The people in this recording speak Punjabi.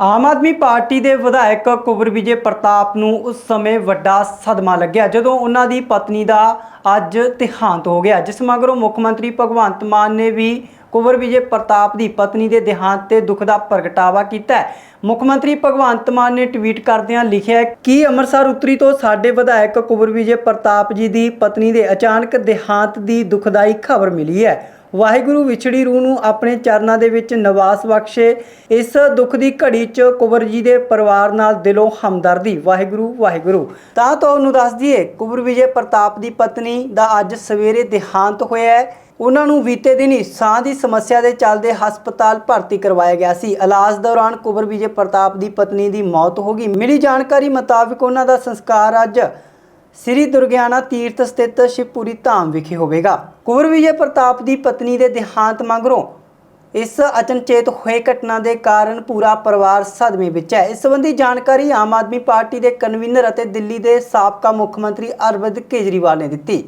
ਆਮ ਆਦਮੀ ਪਾਰਟੀ ਦੇ ਵਿਧਾਇਕ ਕੁਬਰ ਵਿਜੇ ਪ੍ਰਤਾਪ ਨੂੰ ਉਸ ਸਮੇਂ ਵੱਡਾ ਸਦਮਾ ਲੱਗਿਆ, ਜਦੋਂ ਉਹਨਾਂ ਦੀ ਪਤਨੀ ਦਾ ਅੱਜ ਦੇਹਾਂਤ ਹੋ ਗਿਆ। ਜਿਸ ਮਗਰੋਂ ਮੁੱਖ ਮੰਤਰੀ ਭਗਵੰਤ ਮਾਨ ਨੇ ਵੀ ਕੁਬਰ ਵਿਜੇ ਪ੍ਰਤਾਪ ਦੀ ਪਤਨੀ ਦੇ ਦੇਹਾਂਤ ਤੇ ਦੁੱਖ ਦਾ ਪ੍ਰਗਟਾਵਾ ਕੀਤਾ। ਹੈ ਮੁੱਖ ਮੰਤਰੀ ਭਗਵੰਤ ਮਾਨ ਨੇ ਟਵੀਟ ਕਰਦਿਆਂ ਲਿਖਿਆ, ਕਿ ਅੰਮ੍ਰਿਤਸਰ ਉੱਤਰੀ ਤੋਂ ਸਾਡੇ ਵਿਧਾਇਕ ਕੁਬਰ ਵਿਜੇ ਪ੍ਰਤਾਪ ਜੀ ਦੀ ਪਤਨੀ ਦੇ ਅਚਾਨਕ ਦੇਹਾਂਤ ਦੀ ਦੁਖਦਾਈ ਖਬਰ ਮਿਲੀ ਹੈ? ਵਾਹਿਗੁਰੂ ਵਿਛੜੀ ਰੂਹ ਨੂੰ ਆਪਣੇ ਚਰਨਾਂ ਦੇ ਵਿੱਚ ਨਿਵਾਸ ਬਖਸ਼ੇ, ਇਸ ਦੁੱਖ ਦੀ ਘੜੀ 'ਚ ਕੁਬਰ ਜੀ ਦੇ ਪਰਿਵਾਰ ਨਾਲ ਦਿਲੋਂ ਹਮਦਰਦੀ। ਵਾਹਿਗੁਰੂ ਵਾਹਿਗੁਰੂ। ਤਾਂ ਤੁਹਾਨੂੰ ਦੱਸ ਦਈਏ ਕੁਬਰ ਵਿਜੇ ਪ੍ਰਤਾਪ ਦੀ ਪਤਨੀ ਦਾ ਅੱਜ ਸਵੇਰੇ ਦੇਹਾਂਤ ਹੋਇਆ ਹੈ। ਉਹਨਾਂ ਨੂੰ ਬੀਤੇ ਦਿਨੀ ਸਾਹ ਦੀ ਸਮੱਸਿਆ ਦੇ ਚੱਲਦੇ ਹਸਪਤਾਲ ਭਰਤੀ ਕਰਵਾਇਆ ਗਿਆ ਸੀ। ਇਲਾਜ ਦੌਰਾਨ ਕੁਬਰ ਵਿਜੇ ਪ੍ਰਤਾਪ ਦੀ ਪਤਨੀ ਦੀ ਮੌਤ ਹੋ ਗਈ। ਮਿਲੀ ਜਾਣਕਾਰੀ ਮੁਤਾਬਕ ਉਹਨਾਂ ਦਾ ਸੰਸਕਾਰ ਅੱਜ ਸ੍ਰੀ ਦੁਰਗਿਆਨਾ ਤੀਰਥ ਸਥਿਤ ਸ਼ਿਵਪੁਰੀ ਧਾਮ ਵਿਖੇ ਹੋਵੇਗਾ। ਕੁੰਵਰ ਵਿਜੇ ਪ੍ਰਤਾਪ ਦੀ ਪਤਨੀ ਦੇ ਦੇਹਾਂਤ ਮਗਰੋਂ ਇਸ ਅਚਨਚੇਤ ਹੋਏ ਘਟਨਾ ਦੇ ਕਾਰਨ ਪੂਰਾ ਪਰਿਵਾਰ ਸਦਮੇ ਵਿੱਚ ਹੈ। ਇਸ ਸੰਬੰਧੀ ਜਾਣਕਾਰੀ ਆਮ ਆਦਮੀ ਪਾਰਟੀ ਦੇ ਕਨਵੀਨਰ ਅਤੇ ਦਿੱਲੀ ਦੇ ਸਾਬਕਾ ਮੁੱਖ ਮੰਤਰੀ ਅਰਵਿੰਦ ਕੇਜਰੀਵਾਲ ਨੇ ਦਿੱਤੀ।